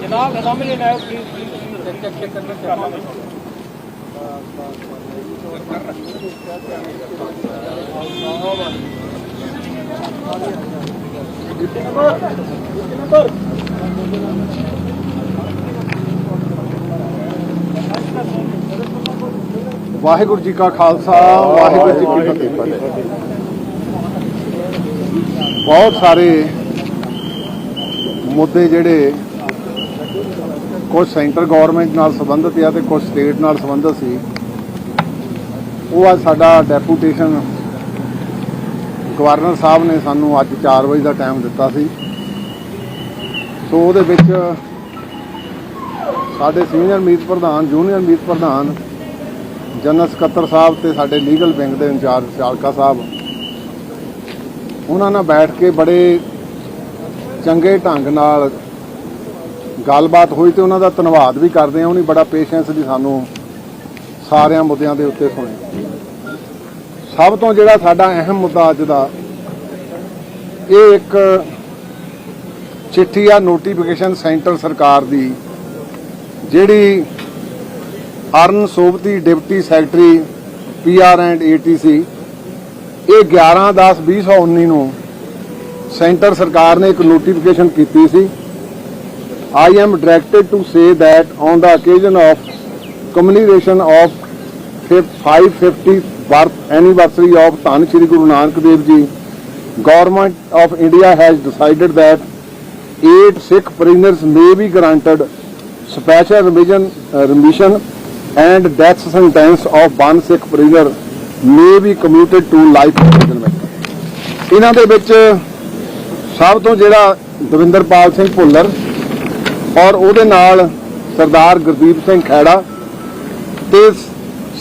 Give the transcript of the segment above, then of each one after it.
जनाब सामने लाओ प्लीज प्लीज चेक चेक करना चाहिए ਵਾਹਿਗੁਰੂ ਜੀ ਕਾ ਖਾਲਸਾ, ਵਾਹਿਗੁਰੂ ਜੀ ਕੀ ਫਤਿਹ। ਬਹੁਤ ਸਾਰੇ ਮੁੱਦੇ ਜਿਹੜੇ ਕੁਝ ਸੈਂਟਰ ਗਵਰਨਮੈਂਟ ਨਾਲ ਸੰਬੰਧਿਤ ਆ ਤੇ ਕੁਝ ਸਟੇਟ ਨਾਲ ਸੰਬੰਧਿਤ ਸੀ। ਉਹ ਅੱਜ ਸਾਡਾ ਡੈਪੂਟੇਸ਼ਨ ਗਵਰਨਰ ਸਾਹਿਬ ਨੇ ਸਾਨੂੰ ਅੱਜ 4 ਵਜੇ ਦਾ ਟਾਈਮ ਦਿੱਤਾ ਸੀ। ਸੋ ਉਹਦੇ ਵਿੱਚ ਸਾਡੇ ਸੀਨੀਅਰ ਮੀਤ ਪ੍ਰਧਾਨ, ਜੂਨੀਅਰ ਮੀਤ ਪ੍ਰਧਾਨ ਜਨਰਲ ਸਕੱਤਰ ਸਾਹਿਬ ਤੇ ਸਾਡੇ ਲੀਗਲ ਵਿੰਗ ਦੇ ਇੰਚਾਰਜ ਚਾਲਕਾ ਸਾਹਿਬ, ਉਹਨਾਂ ਨਾਲ ਬੈਠ ਕੇ ਬੜੇ ਚੰਗੇ ਢੰਗ ਨਾਲ ਗੱਲਬਾਤ ਹੋਈ ਤੇ ਉਹਨਾਂ ਦਾ ਧੰਨਵਾਦ ਵੀ ਕਰਦੇ ਹਾਂ। ਉਹਨੇ ਬੜਾ ਪੇਸ਼ੈਂਸ ਦੀ ਸਾਨੂੰ ਸਾਰਿਆਂ ਮੁੱਦਿਆਂ ਦੇ ਉੱਤੇ ਸੁਣੇ। ਸਭ ਤੋਂ ਜਿਹੜਾ ਸਾਡਾ ਅਹਿਮ ਮੁੱਦਾ ਅੱਜ ਦਾ, ਇਹ ਇੱਕ ਚਿੱਠੀ ਆ ਨੋਟੀਫਿਕੇਸ਼ਨ ਸੈਂਟਰ ਸਰਕਾਰ ਦੀ, ਜਿਹੜੀ Haran Sobti deputy secretary PR and ATC ਇਹ 11/10/2019 ਨੂੰ ਸੈਂਟਰ ਸਰਕਾਰ ਨੇ ਇੱਕ ਨੋਟੀਫਿਕੇਸ਼ਨ ਕੀਤੀ ਸੀ I am directed to say that on the occasion of communication of 550 birth anniversary of Dhan Sri Guru Nanak Dev ji government of India has decided that 8 Sikh prisoners may be granted special remission, uh, remission and death sentence of one Sikh prisoner may be commuted to life imprisonment. ਇਹਨਾਂ ਦੇ ਵਿੱਚ ਸਭ ਤੋਂ ਜਿਹੜਾ ਦਵਿੰਦਰਪਾਲ ਸਿੰਘ ਭੁੱਲਰ ਔਰ ਉਹਦੇ ਨਾਲ ਸਰਦਾਰ ਗੁਰਦੀਪ ਸਿੰਘ ਖੈੜਾ ਤੇ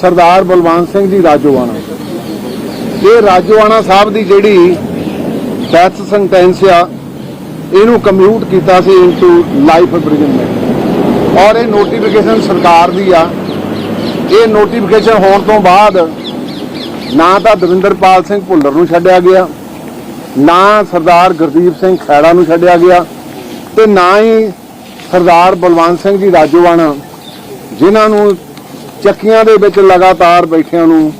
ਸਰਦਾਰ ਬਲਵੰਤ ਸਿੰਘ ਜੀ ਰਾਜੋਆਣਾ ਇਹ ਰਾਜੋਆਣਾ ਸਾਹਿਬ ਦੀ ਜਿਹੜੀ ਡੈਥ ਸੈਂਟੈਂਸ ਆ, ਇਹਨੂੰ ਕਮਿਊਟ ਕੀਤਾ ਸੀ ਇਨਟੂ ਲਾਈਫ ਇੰਪ੍ਰਿਜ਼ਨਮੈਂਟ ਔਰ ਇਹ ਨੋਟੀਫਿਕੇਸ਼ਨ ਸਰਕਾਰ ਦੀ ਆ ਇਹ ਨੋਟੀਫਿਕੇਸ਼ਨ ਹੋਣ ਤੋਂ ਬਾਅਦ ਨਾ ਤਾਂ ਦਵਿੰਦਰਪਾਲ ਸਿੰਘ ਭੁੱਲਰ ਨੂੰ ਛੱਡਿਆ ਗਿਆ, ਨਾ ਸਰਦਾਰ ਗੁਰਦੀਪ ਸਿੰਘ ਖੈੜਾ ਨੂੰ ਛੱਡਿਆ ਗਿਆ ਤੇ ਨਾ ਹੀ ਸਰਦਾਰ ਬਲਵੰਤ ਸਿੰਘ ਜੀ ਰਾਜੋਵਾਣਾ, ਜਿਨ੍ਹਾਂ ਨੂੰ ਚੱਕੀਆਂ ਦੇ ਵਿੱਚ ਲਗਾਤਾਰ ਬੈਠਿਆਂ ਨੂੰ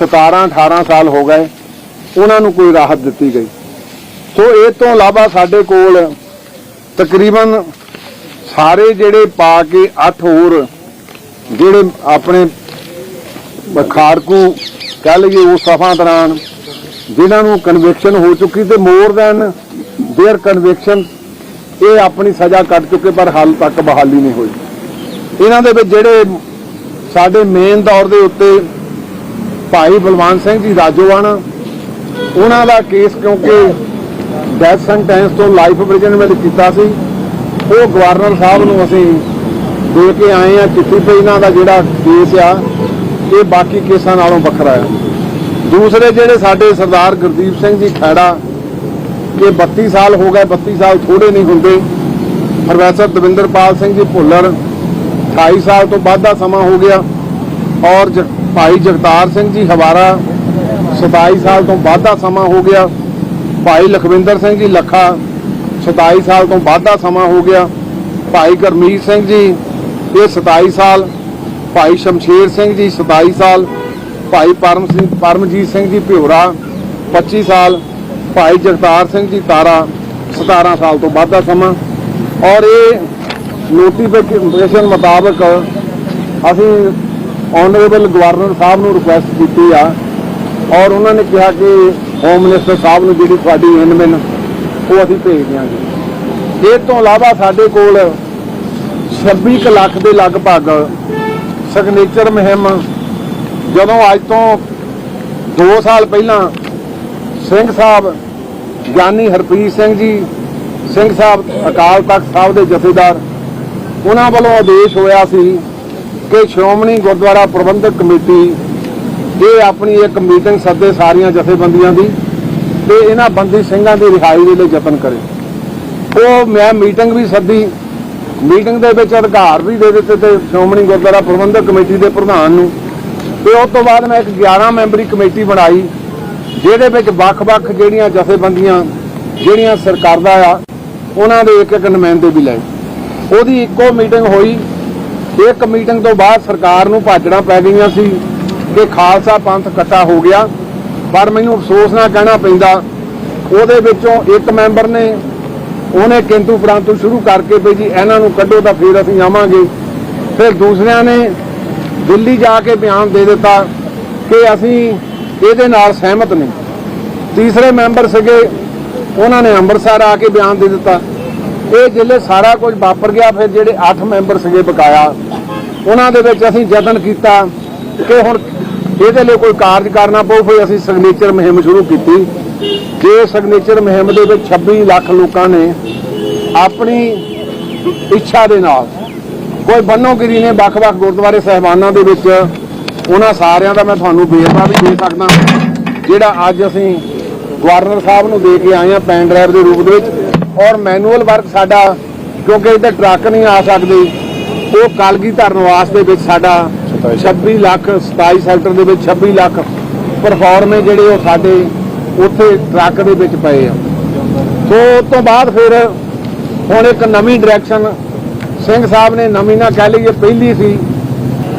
17 18 ਸਾਲ ਹੋ ਗਏ, ਉਹਨਾਂ ਨੂੰ ਕੋਈ ਰਾਹਤ ਦਿੱਤੀ ਗਈ। ਸੋ ਇਹ ਤੋਂ ਇਲਾਵਾ ਸਾਡੇ ਕੋਲ ਤਕਰੀਬਨ ਸਾਰੇ ਜਿਹੜੇ ਪਾ ਕੇ 8 ਹੋਰ ਜਿਹੜੇ ਆਪਣੇ ਖਾੜਕੂ ਕਹਿ ਲਈਏ ਉਸ ਸਫਾ ਦੌਰਾਨ ਜਿਨ੍ਹਾਂ ਨੂੰ ਕਨਵਿਕਸ਼ਨ ਹੋ ਚੁੱਕੀ ਤੇ ਮੋਰ ਦੈਨ देयर ਕਨਵਿਕਸ਼ਨ ਇਹ ਆਪਣੀ ਸਜ਼ਾ ਕੱਟ ਚੁੱਕੇ ਪਰ ਹਾਲ ਤੱਕ ਬਹਾਲੀ ਨਹੀਂ ਹੋਈ ਇਹਨਾਂ ਦੇ ਵਿੱਚ ਜਿਹੜੇ ਸਾਡੇ ਮੇਨ ਤੌਰ ਦੇ ਉੱਤੇ ਭਾਈ ਬਲਵੰਤ ਸਿੰਘ ਜੀ ਰਾਜੋਵਾਣਾ ਉਹਨਾਂ ਦਾ ਕੇਸ ਕਿਉਂਕਿ ਡੈਥ ਸੈਂਟੈਂਸ ਤੋਂ ਲਾਈਫ ਇੰਪ੍ਰਿਜ਼ਨਮੈਂਟ ਕੀਤਾ ਸੀ ਉਹ ਗਵਰਨਰ ਸਾਹਿਬ ਨੂੰ ਅਸੀਂ ਦੇ ਕੇ ਆਏ ਆ, ਚਿੱਠੀ ਤੇ ਇਹਨਾਂ ਦਾ ਜਿਹੜਾ ਕੇਸ ਆ, ਇਹ ਬਾਕੀ ਕੇਸਾਂ ਨਾਲੋਂ ਵੱਖਰਾ ਆ। ਦੂਸਰੇ ਜਿਹੜੇ ਸਾਡੇ ਸਰਦਾਰ ਗੁਰਦੀਪ ਸਿੰਘ ਜੀ ਖੈੜਾ ਕਿ 32 ਸਾਲ ਹੋ ਗਏ 32 ਸਾਲ ਥੋੜੇ ਨਹੀਂ ਹੁੰਦੇ। ਪ੍ਰੋਫੈਸਰ ਦਵਿੰਦਰਪਾਲ ਸਿੰਘ ਜੀ ਭੁੱਲਰ 28 ਸਾਲ ਤੋਂ ਵੱਧ ਦਾ ਸਮਾਂ ਹੋ ਗਿਆ। ਔਰ ਜ- ਭਾਈ ਜਗਤਾਰ ਸਿੰਘ ਜੀ ਹਵਾਰਾ 27 ਸਾਲ ਤੋਂ ਵੱਧ ਦਾ ਸਮਾਂ ਹੋ ਗਿਆ। ਭਾਈ ਲਖਵਿੰਦਰ ਸਿੰਘ ਜੀ ਲੱਖਾ 27 ਸਾਲ ਤੋਂ ਵੱਧ ਦਾ ਸਮਾਂ ਹੋ ਗਿਆ। ਭਾਈ ਗਰਮੀਤ ਸਿੰਘ ਜੀ ਇਹ 27 ਸਾਲ, ਭਾਈ ਸ਼ਮਸ਼ੇਰ ਸਿੰਘ ਜੀ 27 ਸਾਲ, ਭਾਈ ਪਰਮ ਸਿੰਘ, ਪਰਮਜੀਤ ਸਿੰਘ ਜੀ ਭਿਉਰਾ 25 ਸਾਲ, ਭਾਈ ਜਗਤਾਰ ਸਿੰਘ ਜੀ ਤਾਰਾ 17 ਸਾਲ ਤੋਂ ਵੱਧ ਦਾ ਸਮਾਂ। ਔਰ ਇਹ ਨੋਟੀਫਿਕੇਸ਼ਨ ਮੁਤਾਬਕ ਅਸੀਂ ਆਨਰੇਬਲ ਗਵਰਨਰ ਸਾਹਿਬ ਨੂੰ ਰਿਕੁਐਸਟ ਕੀਤੀ ਆ। ਔਰ ਉਹਨਾਂ ਨੇ ਕਿਹਾ ਕਿ ਹੋਮ ਮਿਨਿਸਟਰ ਸਾਹਿਬ ਨੂੰ ਜਿਹੜੀ ਤੁਹਾਡੀ ਇਨਮਿਨ ਉਹ ਅਸੀਂ ਭੇਜ ਦਿਆਂਗੇ। ਇਹ ਤੋਂ ਇਲਾਵਾ ਸਾਡੇ ਕੋਲ 26 ਕੁ ਲੱਖ ਦੇ ਲਗਭਗ ਸਿਗਨੇਚਰ ਮੁਹਿੰਮ ਜਦੋਂ ਅੱਜ ਤੋਂ 2 ਸਾਲ ਪਹਿਲਾਂ ਸਿੰਘ ਸਾਹਿਬ ਗਿਆਨੀ ਹਰਪ੍ਰੀਤ ਸਿੰਘ ਜੀ, ਸਿੰਘ ਸਾਹਿਬ ਅਕਾਲ ਤਖਤ ਸਾਹਿਬ ਦੇ ਜਥੇਦਾਰ, ਉਹਨਾਂ ਵੱਲੋਂ ਆਦੇਸ਼ ਹੋਇਆ ਸੀ ਕਿ ਸ਼੍ਰੋਮਣੀ ਗੁਰਦੁਆਰਾ ਪ੍ਰਬੰਧਕ ਕਮੇਟੀ, ਇਹ ਆਪਣੀ ਇੱਕ ਮੀਟਿੰਗ ਸੱਦੇ ਸਾਰੀਆਂ ਜਥੇਬੰਦੀਆਂ ਦੀ ਤੇ ਇਹਨਾਂ ਬੰਦੀ ਸਿੰਘਾਂ ਦੀ ਰਿਹਾਈ ਦੇ ਲਈ ਯਤਨ ਕਰੇ। ਉਹ ਮੈਂ ਮੀਟਿੰਗ ਵੀ ਸੱਦੀ ਮੀਟਿੰਗ ਦੇ ਵਿੱਚ ਅਧਿਕਾਰ ਵੀ ਦੇ ਦਿੱਤੇ ਤੇ ਸ਼੍ਰੋਮਣੀ ਗੁਰਦੁਆਰਾ ਪ੍ਰਬੰਧਕ ਕਮੇਟੀ ਦੇ ਪ੍ਰਧਾਨ ਨੂੰ। ਤੇ ਉਸ ਤੋਂ ਬਾਅਦ ਮੈਂ ਇੱਕ 11 ਮੈਂਬਰੀ ਕਮੇਟੀ ਬਣਾਈ, ਜਿਹਦੇ ਵਿੱਚ ਵੱਖ-ਵੱਖ ਜਿਹੜੀਆਂ ਜਥੇਬੰਦੀਆਂ, ਜਿਹੜੀਆਂ ਸਰਕਾਰ ਦਾ ਆ, ਉਹਨਾਂ ਦੇ ਇੱਕ ਇੱਕ ਨੁਮਾਇੰਦੇ ਵੀ ਲਏ। ਉਹਦੀ ਇੱਕੋ ਮੀਟਿੰਗ ਹੋਈ। ਇੱਕ ਮੀਟਿੰਗ ਤੋਂ ਬਾਅਦ ਸਰਕਾਰ ਨੂੰ ਭਾਜੜਾਂ ਪੈ ਗਈਆਂ ਸੀ ਕਿ ਖਾਲਸਾ ਪੰਥ ਇਕੱਠਾ ਹੋ ਗਿਆ। ਪਰ ਮੈਨੂੰ ਅਫਸੋਸ ਨਾਲ ਕਹਿਣਾ ਪੈਂਦਾ, ਉਹਦੇ ਵਿੱਚੋਂ ਇੱਕ ਮੈਂਬਰ ਨੇ ਉਹਨੇ ਕਿੰਤੂ ਪ੍ਰੰਤੂ ਸ਼ੁਰੂ ਕਰਕੇ ਵੀ ਜੀ ਇਹਨਾਂ ਨੂੰ ਕੱਢੋ ਤਾਂ ਫਿਰ ਅਸੀਂ ਆਵਾਂਗੇ। ਫਿਰ ਦੂਸਰਿਆਂ ਨੇ ਦਿੱਲੀ ਜਾ ਕੇ ਬਿਆਨ ਦੇ ਦਿੱਤਾ ਕਿ ਅਸੀਂ ਇਹਦੇ ਨਾਲ ਸਹਿਮਤ ਨਹੀਂ। ਤੀਸਰੇ ਮੈਂਬਰ ਸੀਗੇ, ਉਹਨਾਂ ਨੇ ਅੰਮ੍ਰਿਤਸਰ ਆ ਕੇ ਬਿਆਨ ਦੇ ਦਿੱਤਾ। ਇਹ ਜਿੱਲੇ ਸਾਰਾ ਕੁਝ ਵਾਪਰ ਗਿਆ, ਫਿਰ ਜਿਹੜੇ 8 ਮੈਂਬਰ ਸੀਗੇ ਬਕਾਇਆ, ਉਹਨਾਂ ਦੇ ਵਿੱਚ ਅਸੀਂ ਯਤਨ ਕੀਤਾ ਕਿ ਹੁਣ ਇਹਦੇ ਲਈ ਕੋਈ ਕਾਰਜ ਕਰਨਾ ਪਊ, ਫਿਰ ਅਸੀਂ ਸਿਗਨੇਚਰ ਮੁਹਿੰਮ ਸ਼ੁਰੂ ਕੀਤੀ। ਜੇ ਸਿਗਨੇਚਰ ਮੁਹਿੰਮ ਦੇ ਵਿੱਚ 26 ਲੱਖ ਲੋਕਾਂ ਨੇ ਆਪਣੀ ਇੱਛਾ ਦੇ ਨਾਲ ਕੋਈ ਬੰਨੋਗਿਰੀ ਨੇ ਵੱਖ-ਵੱਖ ਗੁਰਦੁਆਰੇ ਸਹਿਬਾਨਾਂ ਦੇ ਵਿੱਚ ਉਹਨਾਂ ਸਾਰਿਆਂ ਦਾ ਮੈਂ ਤੁਹਾਨੂੰ ਵੇਰਵਾ ਵੀ ਦੇ ਸਕਦਾ ਜਿਹੜਾ ਅੱਜ ਅਸੀਂ ਗਵਰਨਰ ਸਾਹਿਬ ਨੂੰ ਦੇ ਕੇ ਆਏ ਆ ਪੈਨ ਡਰਾਈਵ ਦੇ ਰੂਪ ਦੇ ਵਿੱਚ ਔਰ ਮੈਨੂਅਲ ਵਰਕ ਸਾਡਾ, ਕਿਉਂਕਿ ਇੱਥੇ ਟਰੱਕ ਨਹੀਂ ਆ ਸਕਦੇ, ਉਹ ਕਾਲਗੀ ਧਰਨਵਾਸ ਦੇ ਵਿੱਚ ਸਾਡਾ 26 ਲੱਖ 27 ਸੈਕਟਰ ਦੇ ਵਿੱਚ 26 ਲੱਖ ਪਰਫਾਰਮੇ ਜਿਹੜੇ ਉਹ ਸਾਡੇ ਉੱਥੇ ਟਰੱਕ ਦੇ ਵਿੱਚ ਪਏ ਆ। ਸੋ ਉਸ ਤੋਂ ਬਾਅਦ ਫਿਰ ਹੁਣ ਇੱਕ ਨਵੀਂ ਡਾਇਰੈਕਸ਼ਨ ਸਿੰਘ ਸਾਹਿਬ ਨੇ ਨਵੀਂ ਨਾ ਕਹਿ ਲਈ ਪਹਿਲੀ ਸੀ।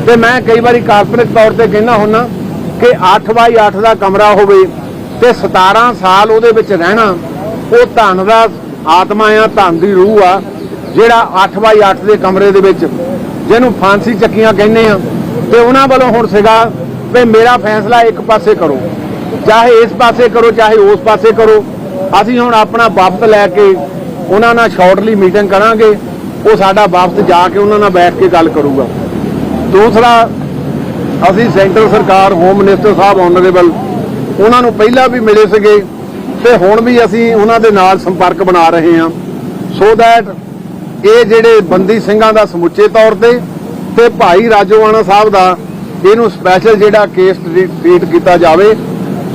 ਤੇ ਮੈਂ ਕਈ ਵਾਰੀ ਕਾਲਪਨਿਕ ਤੌਰ ਤੇ ਕਹਿੰਦਾ ਹੁੰਨਾ ਕਿ 8x8 ਦਾ ਕਮਰਾ ਹੋਵੇ ਤੇ 17 ਸਾਲ ਉਹਦੇ ਵਿੱਚ ਰਹਿਣਾ, ਉਹ ਧਨ ਦਾ ਆਤਮਾ ਆ, ਧਨ ਦੀ ਰੂਹ ਆ, ਜਿਹੜਾ 8x8 ਦੇ ਕਮਰੇ ਦੇ ਵਿੱਚ ਜਿਹਨੂੰ ਫਾਂਸੀ ਚੱਕੀਆਂ ਕਹਿੰਦੇ ਆ। ਤੇ ਉਹਨਾਂ ਵੱਲੋਂ ਹੁਣ ਸੀਗਾ ਵੀ ਮੇਰਾ ਫੈਸਲਾ ਇੱਕ ਪਾਸੇ ਕਰੋ। ਚਾਹੇ ਇਸ ਪਾਸੇ ਕਰੋ, ਚਾਹੇ ਉਸ ਪਾਸੇ ਕਰੋ। ਅਸੀਂ ਹੁਣ ਆਪਣਾ ਵਫਦ ਲੈ ਕੇ ਉਹਨਾਂ ਨਾਲ ਸ਼ਾਰਟਲੀ ਮੀਟਿੰਗ ਕਰਾਂਗੇ। ਉਹ ਸਾਡਾ ਵਾਪਸ ਜਾ ਕੇ ਉਹਨਾਂ ਨਾਲ ਬੈਠ ਕੇ ਗੱਲ ਕਰੂਗਾ। ਦੂਸਰਾ, ਅਸੀਂ ਸੈਂਟਰ ਸਰਕਾਰ ਹੋਮ ਮਿਨਿਸਟਰ ਸਾਹਿਬ ਆਨਰੇਬਲ ਉਹਨਾਂ ਨੂੰ ਪਹਿਲਾਂ ਵੀ ਮਿਲੇ ਸੀਗੇ ਤੇ ਹੁਣ ਵੀ ਅਸੀਂ ਉਹਨਾਂ ਦੇ ਨਾਲ ਸੰਪਰਕ ਬਣਾ ਰਹੇ ਹਾਂ। ਸੋ ਦੈਟ ਇਹ ਜਿਹੜੇ ਬੰਦੀ ਸਿੰਘਾਂ ਦਾ ਸਮੁੱਚੇ ਤੌਰ ਤੇ ਤੇ ਭਾਈ ਰਾਜੋਆਣਾ ਸਾਹਿਬ ਦਾ ਇਹਨੂੰ ਸਪੈਸ਼ਲ ਜਿਹੜਾ ਕੇਸ ਟ੍ਰੀਟ ਕੀਤਾ ਜਾਵੇ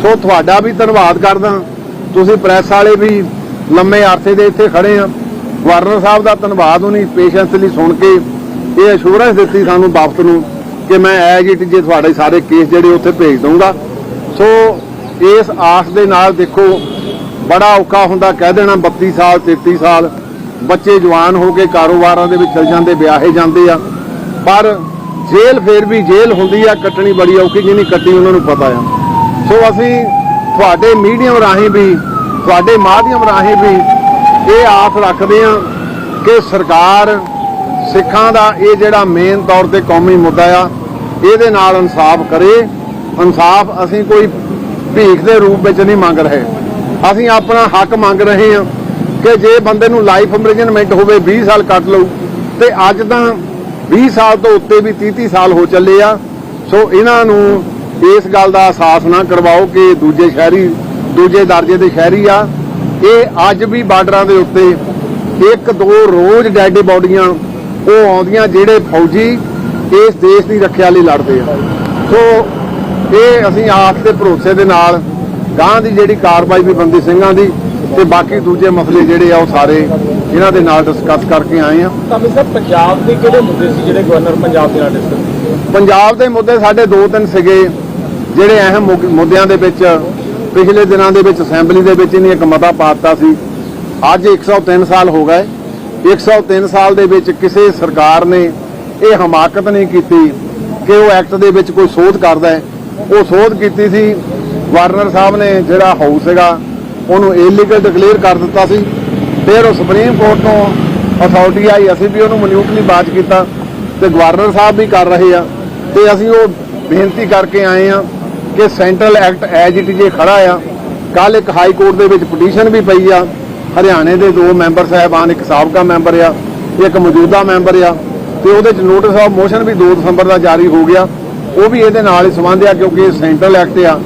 ਸੋ ਤੁਹਾਡਾ ਵੀ ਧੰਨਵਾਦ ਕਰਦਾ। ਤੁਸੀਂ ਪ੍ਰੈਸ ਵਾਲੇ ਵੀ ਲੰਮੇ ਅਰਸੇ ਦੇ ਇੱਥੇ ਖੜੇ ਆ। ਗਵਰਨਰ ਸਾਹਿਬ ਦਾ ਧੰਨਵਾਦ ਉਹਨੀ ਪੇਸ਼ੈਂਸ ਲਈ ਸੁਣ ਕੇ ਇਹ ਅਸ਼ੋਰੈਂਸ ਦਿੱਤੀ ਸਾਨੂੰ ਵਾਪਸ ਨੂੰ ਕਿ ਮੈਂ ਐਜ ਇਟ ਜੇ ਤੁਹਾਡੇ ਸਾਰੇ ਕੇਸ ਜਿਹੜੇ ਉੱਥੇ ਭੇਜ ਦਊਂਗਾ। ਸੋ ਇਸ ਆਸ ਦੇ ਨਾਲ ਦੇਖੋ, ਬੜਾ ਔਖਾ ਹੁੰਦਾ ਕਹਿ ਦੇਣਾ 32 ਸਾਲ 33 ਸਾਲ, ਬੱਚੇ ਜਵਾਨ ਹੋ ਕੇ ਕਾਰੋਬਾਰਾਂ ਦੇ ਵਿੱਚ ਚਲ ਜਾਂਦੇ, ਵਿਆਹੇ ਜਾਂਦੇ ਆ। ਪਰ ਜੇਲ੍ਹ ਫੇਰ ਵੀ ਜੇਲ੍ਹ ਹੁੰਦੀ ਆ, ਕੱਟਣੀ ਬੜੀ ਔਖੀ ਜਿਹਨੀ ਕੱਟੀ ਉਹਨਾਂ ਨੂੰ ਪਤਾ ਆ। ਸੋ ਅਸੀਂ ਤੁਹਾਡੇ ਮੀਡੀਅਮ ਰਾਹੀਂ ਵੀ, ਤੁਹਾਡੇ ਮਾਧਿਅਮ ਰਾਹੀਂ ਵੀ ਇਹ ਆਸ ਰੱਖਦੇ ਹਾਂ ਕਿ ਸਰਕਾਰ ਸਿੱਖਾਂ ਦਾ ਇਹ ਜਿਹੜਾ ਮੇਨ ਤੌਰ ਤੇ ਕੌਮੀ ਮੁੱਦਾ ਆ, ਇਹਦੇ ਨਾਲ ਇਨਸਾਫ ਕਰੇ। ਇਨਸਾਫ ਅਸੀਂ ਕੋਈ ਭੀਖ ਦੇ ਰੂਪ ਵਿੱਚ ਨਹੀਂ ਮੰਗ ਰਹੇ। ਅਸੀਂ ਆਪਣਾ ਹੱਕ ਮੰਗ ਰਹੇ ਹਾਂ ਕਿ ਜੇ ਬੰਦੇ ਨੂੰ ਲਾਈਫ ਇੰਪ੍ਰਿਜ਼ਨਮੈਂਟ ਹੋਵੇ 20 ਸਾਲ ਕੱਟ ਲਓ ਤੇ ਅੱਜ ਤਾਂ 20 ਸਾਲ ਤੋਂ ਉੱਤੇ ਵੀ 30 30 ਸਾਲ ਹੋ ਚੱਲੇ ਆ। ਸੋ ਇਹਨਾਂ ਨੂੰ ਇਸ ਗੱਲ ਦਾ ਅਹਿਸਾਸ ਨਾ ਕਰਵਾਓ ਕਿ ਦੂਜੇ ਸ਼ਹਿਰੀ ਦੂਜੇ ਦਰਜੇ ਦੇ ਸ਼ਹਿਰੀ ਆ। ਇਹ ਅੱਜ ਵੀ ਬਾਰਡਰਾਂ ਦੇ ਉੱਤੇ ਇੱਕ ਦੋ ਰੋਜ਼ ਡੈਡ ਬਾਡੀਆਂ ਉਹ ਆਉਂਦੀਆਂ ਜਿਹੜੇ ਫੌਜੀ ਇਸ ਦੇਸ਼ ਦੀ ਰੱਖਿਆ ਲਈ ਲੜਦੇ ਆ। ਸੋ ਇਹ ਅਸੀਂ ਆਸ ਤੇ ਭਰੋਸੇ ਦੇ ਨਾਲ ਗਾਂ ਦੀ ਜਿਹੜੀ ਕਾਰਵਾਈ ਵੀ ਬੰਦੀ ਸਿੰਘਾਂ ਦੀ ਤੇ ਬਾਕੀ ਦੂਜੇ ਮਸਲੇ ਜਿਹੜੇ ਆ ਉਹ ਸਾਰੇ ਇਹਨਾਂ ਦੇ ਨਾਲ ਡਿਸਕਸ ਕਰਕੇ ਆਏ ਆ। ਤਾਂ ਸਰ ਪੰਜਾਬ ਦੇ ਕਿਹੜੇ ਮੁੱਦੇ ਸੀ ਜਿਹੜੇ ਗਵਰਨਰ ਪੰਜਾਬ ਦੇ ਨਾਲ ਡਿਸਕਸ ਪੰਜਾਬ ਦੇ ਮੁੱਦੇ ਸਾਡੇ ਦੋ ਤਿੰਨ ਸੀਗੇ। ਜਿਹੜੇ ਅਹਿਮ ਮੁੱਦਿਆਂ ਦੇ ਵਿੱਚ, ਪਿਛਲੇ ਦਿਨਾਂ ਦੇ ਵਿੱਚ, ਅਸੈਂਬਲੀ ਦੇ ਵਿੱਚ ਇਹਨੇ ਇੱਕ ਮਤਾ ਪਾਤਾ ਸੀ। ਅੱਜ 103 ਸਾਲ ਹੋ ਗਏ। 103 ਸਾਲ ਦੇ ਵਿੱਚ ਕਿਸੇ ਸਰਕਾਰ ਨੇ ਇਹ ਹਮਾਕਤ ਨਹੀਂ ਕੀਤੀ ਕਿ ਉਹ ਐਕਟ ਦੇ ਵਿੱਚ ਕੋਈ ਸੋਧ ਕਰਦਾ ਹੈ। ਉਹ ਸੋਧ ਕੀਤੀ ਸੀ ਗਵਰਨਰ ਸਾਹਿਬ ਨੇ ਜਿਹੜਾ ਹਾਊਸ ਹੈਗਾ ਉਹਨੂੰ ਇਲੀਗਲ ਡਿਕਲੇਅਰ ਕਰ ਦਿੱਤਾ ਸੀ। ਫਿਰ ਉਹ ਸੁਪਰੀਮ ਕੋਰਟ ਤੋਂ ਅਥਾਰਟੀ ਆਈ, ਅਸੀਂ ਵੀ ਉਹਨੂੰ ਮਨਿਊਟਲੀ ਬਾਜ ਕੀਤਾ। ਤੇ ਗਵਰਨਰ ਸਾਹਿਬ ਵੀ ਕਰ ਰਹੇ ਆ। ਤੇ ਅਸੀਂ ਉਹ ਬੇਨਤੀ ਕਰਕੇ ਆਏ ਆ ਕਿ ਸੈਂਟਰਲ ਐਕਟ ਐਜ ਇਟ ਜੇ ਖੜਾ ਆ ਕੱਲ ਇੱਕ ਹਾਈ ਕੋਰਟ ਦੇ ਵਿੱਚ ਪਟੀਸ਼ਨ ਵੀ ਪਈ ਆ। ਹਰਿਆਣੇ ਦੇ ਦੋ ਮੈਂਬਰ ਸਾਹਿਬਾਨ, ਇੱਕ ਸਾਬਕਾ ਮੈਂਬਰ ਆ, ਇੱਕ ਮੌਜੂਦਾ ਮੈਂਬਰ ਆ। ਤੇ ਉਹਦੇ ਚ ਨੋਟਿਸ ਆਫ ਮੋਸ਼ਨ ਵੀ 2 ਦਸੰਬਰ ਦਾ ਜਾਰੀ ਹੋ ਗਿਆ। ਉਹ ਵੀ ਇਹਦੇ ਨਾਲ ਹੀ ਸੰਬੰਧ ਆ, ਕਿਉਂਕਿ ਇਹ ਸੈਂਟਰਲ ਐਕਟ ਆ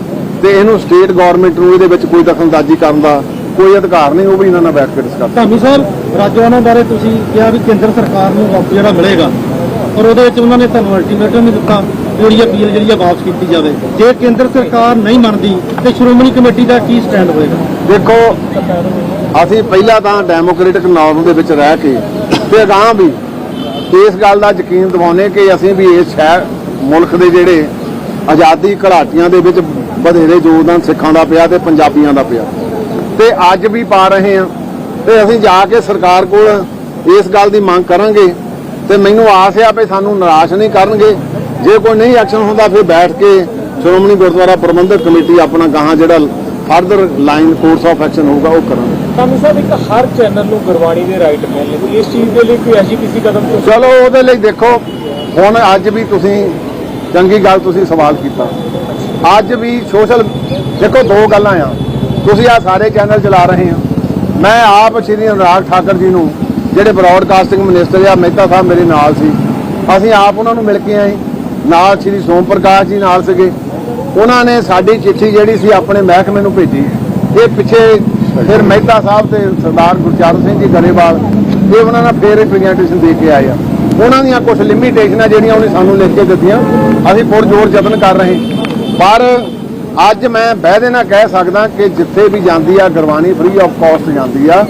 ਤੇ ਇਹਨੂੰ ਸਟੇਟ ਗਵਰਨਮੈਂਟ ਨੂੰ ਇਹਦੇ ਵਿੱਚ ਕੋਈ ਦਖਲਅੰਦਾਜ਼ੀ ਕਰਨ ਦਾ ਕੋਈ ਅਧਿਕਾਰ ਨਹੀਂ, ਉਹ ਵੀ ਇਹਨਾਂ ਨਾਲ ਬੈਠ ਕੇ ਡਿਸਕਸ ਧਾਮੀ ਸਾਹਿਬ ਰਾਜਵਾਨਾ ਬਾਰੇ ਤੁਸੀਂ ਕਿਹਾ ਵੀ ਕੇਂਦਰ ਸਰਕਾਰ ਨੂੰ ਵਕਤ ਜਿਹੜਾ ਮਿਲੇਗਾ, ਔਰ ਉਹਦੇ ਵਿੱਚ ਉਹਨਾਂ ਨੇ ਤੁਹਾਨੂੰ ਅਲਟੀਮੇਟਮ ਵੀ ਦਿੱਤਾ। ਜਿਹੜੀ ਅਪੀਲ ਜਿਹੜੀ ਆ ਵਾਪਸ ਕੀਤੀ ਜਾਵੇ, ਜੇ ਕੇਂਦਰ ਸਰਕਾਰ ਨਹੀਂ ਮੰਨਦੀ, ਤੇ ਸ਼੍ਰੋਮਣੀ ਕਮੇਟੀ ਦਾ ਕੀ ਸਟੈਂਡ ਹੋਏਗਾ? ਦੇਖੋ, ਅਸੀਂ ਪਹਿਲਾਂ ਤਾਂ ਡੈਮੋਕ੍ਰੈਟਿਕ ਨਾਰਮ ਦੇ ਵਿੱਚ ਰਹਿ ਕੇ ਤੇ ਅਗਾਂਹ ਵੀ ਇਸ ਗੱਲ ਦਾ ਯਕੀਨ ਦਿਵਾਉਨੇ ਕਿ ਅਸੀਂ ਵੀ ਇਸ ਸ਼ਹਿਰ, ਮੁਲਕ ਦੇ ਜਿਹੜੇ ਆਜ਼ਾਦੀ ਘਰਾਟੀਆਂ ਦੇ ਵਿੱਚ ਵਧੇਰੇ ਯੋਗਦਾਨ ਸਿੱਖਾਂ ਦਾ ਪਿਆ ਤੇ ਪੰਜਾਬੀਆਂ ਦਾ ਪਿਆ। ਤੇ ਅੱਜ ਵੀ ਪਾ ਰਹੇ ਹਾਂ ਤੇ ਅਸੀਂ ਜਾ ਕੇ ਸਰਕਾਰ ਕੋਲ ਇਸ ਗੱਲ ਦੀ ਮੰਗ ਕਰਾਂਗੇ ਤੇ ਮੈਨੂੰ ਆਸ ਆ ਵੀ ਸਾਨੂੰ ਨਿਰਾਸ਼ ਨਹੀਂ ਕਰਨਗੇ। ਜੇ ਕੋਈ ਨਹੀਂ ਐਕਸ਼ਨ ਹੁੰਦਾ ਫਿਰ ਬੈਠ ਕੇ ਸ਼੍ਰੋਮਣੀ ਗੁਰਦੁਆਰਾ ਪ੍ਰਬੰਧਕ ਕਮੇਟੀ ਆਪਣਾ ਗਾਹਾਂ ਜਿਹੜਾ further line course of action ਹੋਊਗਾ ਉਹ ਕਰਾਂਗੇ। ਕਾਮੀ ਸਾਹਿਬ ਇੱਕ ਹਰ ਚੈਨਲ ਨੂੰ ਗੁਰਬਾਣੀ ਦੇ ਰਾਈਟ ਮਿਲਣੇ ਕੋਈ ਇਸ ਚੀਜ਼ ਦੇ ਲਈ ਕੋਈ ਐਜੀਪੀਸੀ ਕਦਮ ਚਲੋ ਉਹਦੇ ਲਈ ਦੇਖੋ ਹੁਣ ਅੱਜ ਵੀ ਤੁਸੀਂ ਚੰਗੀ ਗੱਲ ਤੁਸੀਂ ਸਵਾਲ ਕੀਤਾ। ਅੱਜ ਵੀ ਸੋਸ਼ਲ ਦੇਖੋ ਦੋ ਗੱਲਾਂ ਆ। ਤੁਸੀਂ ਆ ਸਾਰੇ ਚੈਨਲ ਚਲਾ ਰਹੇ ਆ ਮੈਂ ਆਪ ਸ਼੍ਰੀ ਅਨੁਰਾਗ ਠਾਕਰ ਜੀ ਨੂੰ ਜਿਹੜੇ ਬ੍ਰੌਡਕਾਸਟਿੰਗ ਮਿਨਿਸਟਰ ਆ ਮਹਿਤਾ ਸਾਹਿਬ ਮੇਰੇ ਨਾਲ ਸੀ। ਅਸੀਂ ਆਪ ਉਹਨਾਂ ਨੂੰ ਮਿਲ ਕੇ ਆਏ। ਨਾਲ ਸ਼੍ਰੀ ਸੋਮ ਪ੍ਰਕਾਸ਼ ਜੀ ਨਾਲ ਸੀਗੇ। ਉਹਨਾਂ ਨੇ ਸਾਡੀ ਚਿੱਠੀ ਜਿਹੜੀ ਸੀ ਆਪਣੇ ਮਹਿਕਮੇ ਨੂੰ ਭੇਜੀ। ਇਹ ਪਿੱਛੇ ਫਿਰ ਮਹਿਤਾ ਸਾਹਿਬ ਤੇ ਸਰਦਾਰ ਗੁਰਚਰਨ ਸਿੰਘ ਜੀ ਗਰੇਵਾਲ, ਇਹ ਉਹਨਾਂ ਨਾਲ ਫੇਰ ਪ੍ਰੈਜੈਂਟੇਸ਼ਨ ਦੇ ਕੇ ਆਏ ਆ। ਉਹਨਾਂ ਦੀਆਂ ਕੁਝ ਲਿਮਿਟੇਸ਼ਨਾਂ ਜਿਹੜੀਆਂ ਉਹਨੇ ਸਾਨੂੰ ਲਿਖ ਕੇ ਦਿੱਤੀਆਂ। ਅਸੀਂ ਪੁਰਜੋਰ ਯਤਨ ਕਰ ਰਹੇ। ਪਰ ਅੱਜ ਮੈਂ ਬਹਿਦੇ ਨਾਲ ਕਹਿ ਸਕਦਾ ਕਿ ਜਿੱਥੇ ਵੀ ਜਾਂਦੀ ਆ, ਗੁਰਬਾਣੀ ਫ੍ਰੀ ਆਫ ਕਾਸਟ ਜਾਂਦੀ ਆ।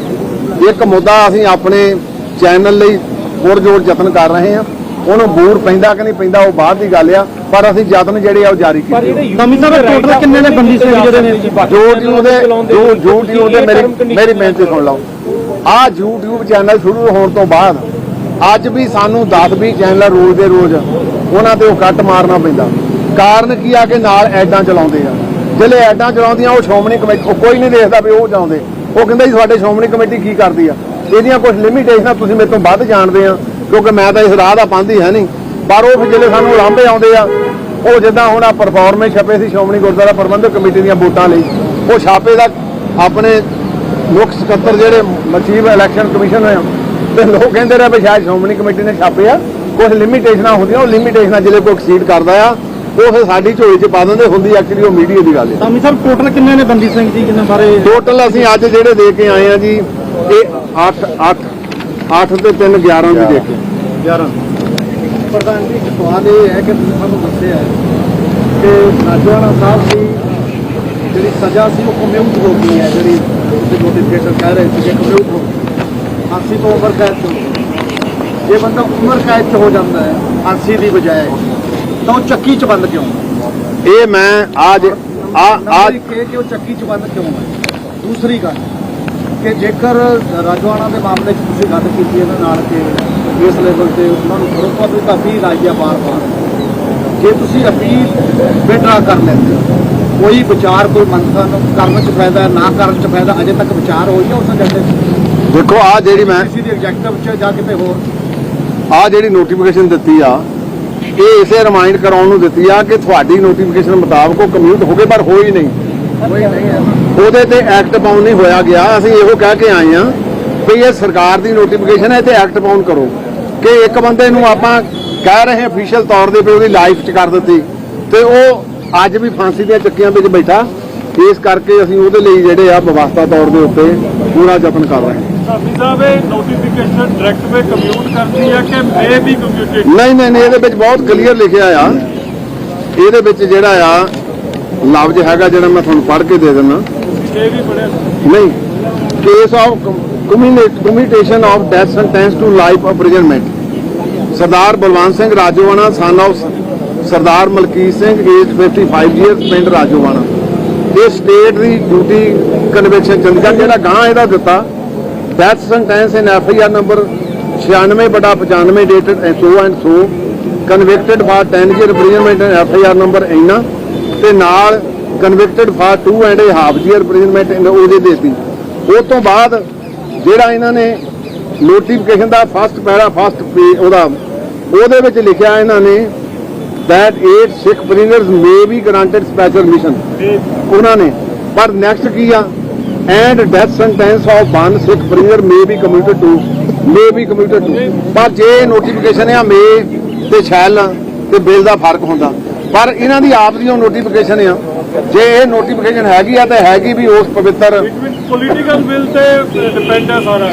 ਇੱਕ ਮੁੱਦਾ ਅਸੀਂ ਆਪਣੇ ਚੈਨਲ ਲਈ ਪੁਰਜੋਰ ਯਤਨ ਕਰ ਰਹੇ ਹਾਂ। ਉਹਨੂੰ ਬੂਰ ਪੈਂਦਾ ਕਿ ਨਹੀਂ ਪੈਂਦਾ ਉਹ ਬਾਅਦ ਦੀ ਗੱਲ ਆ ਪਰ ਅਸੀਂ ਯਤਨ ਜਿਹੜੇ ਆ ਉਹ ਜਾਰੀ ਕੀਤੇ ਕਮੀ ਸਾਹਿਬ, total ਕਿੰਨੇ ਨੇ ਬੰਦੀ ਸਿੰਘ ਜਿਹੜੇ ਨੇ? ਜੀ? ਜੋ YouTube ਦੇ ਜੋ YouTube ਦੇ ਮੇਰੀ ਮੇਰੀ ਬੇਨਤੀ ਸੁਣ ਲਓ। ਆ YouTube ਚੈਨਲ ਸ਼ੁਰੂ ਹੋਣ ਤੋਂ ਬਾਅਦ ਅੱਜ ਵੀ ਸਾਨੂੰ 10-20 ਚੈਨਲ ਰੋਜ਼ ਦੇ ਰੋਜ਼ ਉਹਨਾਂ ਤੇ ਉਹ ਕੱਟ ਮਾਰਨਾ ਪੈਂਦਾ। ਕਾਰਨ ਕੀ ਆ ਕਿ ਨਾਲ ਐਡਾਂ ਚਲਾਉਂਦੇ ਆ। ਜਿਹੜੇ ਐਡਾਂ ਚਲਾਉਂਦੀਆਂ ਉਹ ਸ਼੍ਰੋਮਣੀ ਕਮੇਟੀ ਕੋਈ ਨਹੀਂ ਦੇਖਦਾ ਵੀ ਉਹ ਚਾਹੁੰਦੇ ਉਹ ਕਹਿੰਦਾ ਜੀ ਤੁਹਾਡੇ ਸ਼੍ਰੋਮਣੀ ਕਮੇਟੀ ਕੀ ਕਰਦੀ ਆ? ਇਹਦੀਆਂ ਕੁਝ ਲਿਮਿਟੇਸ਼ਨਾਂ ਤੁਸੀਂ ਮੇਰੇ ਤੋਂ ਵੱਧ ਜਾਣਦੇ ਆ। ਕਿਉਂਕਿ ਮੈਂ ਤਾਂ ਇਸ ਰਾਹ ਦਾ ਪਾਉਂਦੀ ਹੈ ਨਹੀਂ। ਪਰ ਉਹ ਫਿਰ ਜਿਹੜੇ ਸਾਨੂੰ ਲਾਂਭੇ ਆਉਂਦੇ ਆ ਉਹ ਜਿੱਦਾਂ ਹੁਣ ਆ ਪਰਫਾਰਮੈਂਸ ਛਪੇ ਸੀ ਸ਼੍ਰੋਮਣੀ ਗੁਰਦੁਆਰਾ ਪ੍ਰਬੰਧਕ ਕਮੇਟੀ ਦੀਆਂ ਵੋਟਾਂ ਲਈ ਉਹ ਛਾਪੇ ਦਾ ਆਪਣੇ ਮੁੱਖ ਸਕੱਤਰ ਜਿਹੜੇ ਮਚੀਵ ਇਲੈਕਸ਼ਨ ਕਮਿਸ਼ਨ ਆ ਤੇ ਲੋਕ ਕਹਿੰਦੇ ਰਹੇ ਵੀ ਸ਼ਾਇਦ ਸ਼੍ਰੋਮਣੀ ਕਮੇਟੀ ਨੇ ਛਾਪੇ ਆ ਕੁਝ ਲਿਮਿਟੇਸ਼ਨਾਂ ਹੁੰਦੀਆਂ ਉਹ ਲਿਮਿਟੇਸ਼ਨਾਂ ਜਿਹੜੇ ਕੋਈ ਐਕਸੀਡ ਕਰਦਾ ਆ ਉਹ ਫਿਰ ਸਾਡੀ ਝੋਲੀ 'ਚ ਪਾ ਦਿੰਦੇ ਹੁੰਦੀ ਐਕਚੁਅਲੀ ਉਹ ਮੀਡੀਆ ਦੀ ਗੱਲ ਹੈ ਕਮੀ ਸਾਹਿਬ ਟੋਟਲ ਕਿੰਨੇ ਨੇ ਬੰਦੀ ਸਿੰਘ ਜੀ ਕਿੰਨੇ ਬਾਰੇ ਟੋਟਲ ਅਸੀਂ ਅੱਜ ਜਿਹੜੇ ਦੇ ਕੇ ਆਏ ਆ ਜੀ ਇਹ 8 8 8 ਤੇ 3 11 ਦੀ ਦੇ ਕੇ 11 ਪ੍ਰਧਾਨ ਜੀ ਇੱਕ ਸਵਾਲ ਇਹ ਹੈ ਕਿ ਤੁਸੀਂ ਸਾਨੂੰ ਦੱਸਿਆ ਕਿ ਨਾਜਵਾਨਾ ਸਾਹਿਬ ਦੀ ਜਿਹੜੀ ਸਜ਼ਾ ਸੀ ਉਹ ਕਮਿਊਟ ਹੋ ਗਈ ਹੈ ਜਿਹੜੀ ਤੁਸੀਂ ਨੋਟੀਫਿਕੇਸ਼ਨ ਕਹਿ ਰਹੇ ਸੀ ਕਿ ਕਮਿਊਟ ਹੋ ਗਈ ਫਾਂਸੀ ਤੋਂ ਉਮਰ ਕੈਦ ਚ ਜੇ ਬੰਦਾ ਉਮਰ ਕੈਦ ਚ ਹੋ ਜਾਂਦਾ ਹੈ ਫਾਂਸੀ ਦੀ ਬਜਾਏ ਤਾਂ ਉਹ ਚੱਕੀ ਚ ਬੰਦ ਕਿਉਂ ਇਹ ਮੈਂ ਅੱਜ ਆ ਆ ਕਿ ਉਹ ਚੱਕੀ ਚ ਬੰਦ ਕਿਉਂ ਹੈ? ਦੂਸਰੀ ਗੱਲ। ਕਿ ਜੇਕਰ ਰਾਜਵਾਨਾ ਦੇ ਮਾਮਲੇ 'ਚ ਤੁਸੀਂ ਗੱਲ ਕੀਤੀ ਇਹਨਾਂ ਨਾਲ ਕਿ ਇਸ ਲੈਵਲ ਤੇ ਉਹਨਾਂ ਨੂੰ ਫ਼ਰਕ ਵੀ ਕਾਫੀ ਰਾਜਿਆ ਬਾਰ-ਬਾਰ ਜੇ ਤੁਸੀਂ ਅਪੀਲ ਵਿਡਰਾ ਕਰ ਲੈਂਦੇ ਕੋਈ ਵਿਚਾਰ ਕੋਈ ਮੰਥਨ ਕਰਨ 'ਚ ਫਾਇਦਾ ਨਾ ਕਰਨ 'ਚ ਫਾਇਦਾ ਅਜੇ ਤੱਕ ਵਿਚਾਰ ਹੋਈ ਹੈ ਉਸ ਏਜੰਡੇ 'ਚ? ਦੇਖੋ ਆ ਜਿਹੜੀ ਮੈਂ ਕਿਸੇ ਦੀ ਐਗਜ਼ੈਕਟਿਵ 'ਚ ਜਾਂ ਕਿਤੇ ਹੋਰ? ਆ ਜਿਹੜੀ ਨੋਟੀਫਿਕੇਸ਼ਨ ਦਿੱਤੀ ਆ ਇਹ ਇਸੇ ਰਿਮਾਈਂਡ ਕਰਾਉਣ ਨੂੰ ਦਿੱਤੀ ਆ ਕਿ ਤੁਹਾਡੀ ਨੋਟੀਫਿਕੇਸ਼ਨ ਮੁਤਾਬਕ ਉਹ ਕਮਿਊਟ ਹੋ ਗਏ ਪਰ ਹੋਈ ਨਹੀਂ। ਉਹਦੇ ਤੇ ਐਕਟ ਪਾਉਣ ਨਹੀਂ ਹੋਇਆ ਗਿਆ। ਅਸੀਂ ਇਹੋ ਕਹਿ ਕੇ ਆਏ ਆ ਵੀ ਇਹ ਸਰਕਾਰ ਦੀ ਨੋਟੀਫਿਕੇਸ਼ਨ ਹੈ ਤੇ ਐਕਟ ਪਾਉਣ ਕਰੋ। ਕਿ ਇੱਕ ਬੰਦੇ ਨੂੰ ਆਪਾਂ ਕਹਿ ਰਹੇ ਅਫੀਸ਼ੀਅਲ ਤੌਰ ਦੇ ਵੀ ਉਹਦੀ ਲਾਈਫ ਚ ਕਰ ਦਿੱਤੀ। ਤੇ ਉਹ ਅੱਜ ਵੀ ਫਾਂਸੀ ਦੀਆਂ ਚੱਕੀਆਂ ਵਿੱਚ ਬੈਠਾ। ਇਸ ਕਰਕੇ ਅਸੀਂ ਉਹਦੇ ਲਈ ਜਿਹੜੇ ਆ ਵਿਵਸਥਾ ਤੌਰ ਦੇ ਉੱਤੇ ਪੂਰਾ ਯਤਨ ਕਰ ਰਹੇ ਹਾਂ। ਸਾਹਿਬ ਇਹ ਨੋਟੀਫਿਕੇਸ਼ਨ ਡਾਇਰੈਕਟ ਵੇ ਕਮਿਊਟ ਕਰਦੀ ਹੈ ਕਿ ਮੇ ਵੀ ਕਮਿਊਟੇਟ ਨਹੀਂ ਨਹੀਂ ਇਹਦੇ ਵਿੱਚ ਬਹੁਤ ਕਲੀਅਰ ਲਿਖਿਆ ਆ। ਇਹਦੇ ਵਿੱਚ ਜਿਹੜਾ ਆ ਲਫ਼ਜ਼ ਹੈਗਾ ਜਿਹੜਾ ਮੈਂ ਤੁਹਾਨੂੰ ਪੜ੍ਹ ਕੇ ਦੇ ਦਿੰਦਾ। ਨਹੀਂ case of commutation of death sentence to life imprisonment Sardar Balwant Singh Rajoana son of Sardar Malkit Singh age 55 years ਪਿੰਡ ਰਾਜੋਵਾਣਾ ਇਹ ਸਟੇਟ ਦੀ ਡਿਊਟੀ ਕਨਵੈਕਸ਼ਨ ਚੰਡੀਗੜ੍ਹ ਜਿਹੜਾ ਗਾਂ ਇਹਦਾ ਦਿੱਤਾ death sentence in F I R number 96 ਬਟਾ 95 dated so and so convicted for 10 year imprisonment F I R number ਇੰਨਾ। ਤੇ ਨਾਲ convicted for 2 and a half year imprisonment ਉਹਦੇ ਦੇਤੀ ਉਸ ਤੋਂ ਬਾਅਦ ਜਿਹੜਾ ਇਹਨਾਂ ਨੇ ਨੋਟੀਫਿਕੇਸ਼ਨ ਦਾ ਫਸਟ ਪੈਰਾ ਫਸਟ ਉਹਦਾ ਉਹਦੇ ਵਿੱਚ ਲਿਖਿਆ ਇਹਨਾਂ ਨੇ that 8 Sikh prisoners may be granted special mission ਉਹਨਾਂ ਨੇ ਪਰ ਨੈਕਸਟ ਕੀ ਆ and death sentence of 1 Sikh prisoner may be commuted to may be commuted to ਪਰ ਜੇ ਨੋਟੀਫਿਕੇਸ਼ਨ ਆ ਮੇ ਤੇ ਸ਼ੈਲ ਤੇ ਬਿਲ ਦਾ ਫ਼ਰਕ ਹੁੰਦਾ ਪਰ ਇਹਨਾਂ ਦੀ ਆਪ ਦੀ ਨੋਟੀਫਿਕੇਸ਼ਨ ਆ। ਜੇ ਇਹ ਨੋਟੀਫਿਕੇਸ਼ਨ ਹੈਗੀ ਆ ਤਾਂ ਹੈਗੀ ਵੀ ਉਸ ਪਵਿੱਤਰ। ਪੋਲੀਟੀਕਲ ਵਿਲ ਤੇ ਡਿਪੈਂਡ ਹੈ ਸਾਰਾ।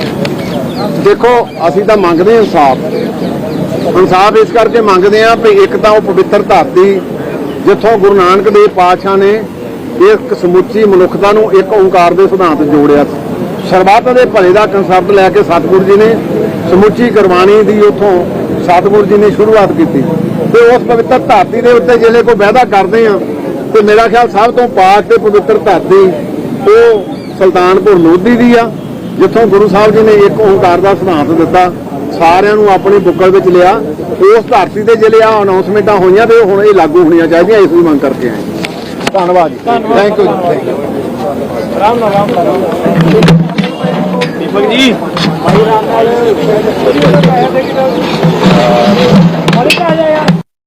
ਦੇਖੋ ਅਸੀਂ ਤਾਂ ਮੰਗਦੇ ਹਾਂ ਇਨਸਾਫ। ਇਨਸਾਫ ਇਸ ਕਰਕੇ ਮੰਗਦੇ ਹਾਂ ਵੀ ਇੱਕ ਤਾਂ ਉਹ ਪਵਿੱਤਰ ਧਰਤੀ ਜਿੱਥੋਂ ਗੁਰੂ ਨਾਨਕ ਦੇਵ ਪਾਤਸ਼ਾਹ ਨੇ ਇੱਕ ਸਮੁੱਚੀ ਮਨੁੱਖਤਾ ਨੂੰ ਇੱਕ ਓੰਕਾਰ ਦੇ ਸਿਧਾਂਤ ਜੋੜਿਆ ਸਰਬੱਤ ਦੇ ਭਲੇ ਦਾ ਕਨਸੈਪਟ ਲੈ ਕੇ ਸਤਿਗੁਰੂ ਜੀ ਨੇ ਸਮੁੱਚੀ ਗੁਰਬਾਣੀ ਦੀ ਉਥੋਂ ਸਤਿਗੁਰੂ ਜੀ ਨੇ ਸ਼ੁਰੂਆਤ ਕੀਤੀ। ਤੇ ਉਸ ਪਵਿੱਤਰ ਧਰਤੀ ਦੇ ਉੱਤੇ ਜਿਹੜੇ ਕੋਈ ਵਾਅਦਾ ਕਰਦੇ ਆ ਤੇ ਮੇਰਾ ਖਿਆਲ ਸਭ ਤੋਂ ਪਾਕ ਤੇ ਪਵਿੱਤਰ ਧਰਤੀ ਉਹ ਸੁਲਤਾਨਪੁਰ ਲੋਧੀ ਦੀ ਆ ਜਿੱਥੋਂ ਗੁਰੂ ਸਾਹਿਬ ਜੀ ਨੇ ਇੱਕ ਓੰਕਾਰ ਦਾ ਸਿਧਾਂਤ ਦਿੱਤਾ ਸਾਰਿਆਂ ਨੂੰ ਆਪਣੀ ਬੁੱਕਲ ਵਿੱਚ ਲਿਆ ਉਸ ਧਰਤੀ ਤੇ ਜਿਹੜੇ ਆ ਅਨਾਉਂਸਮੈਂਟਾਂ ਹੋਈਆਂ ਤੇ ਉਹ ਹੁਣ ਇਹ ਲਾਗੂ ਹੋਣੀਆਂ ਚਾਹੀਦੀਆਂ ਇਸ ਦੀ ਮੰਗ ਕਰਕੇ ਆਏ ਧੰਨਵਾਦ ਜੀ। Thank you ji thank you। Ram Ram ਨਾਲ ਦੀਪਕ ਜੀ। ਭਾਈ ਰਾਮ ਨਾਲ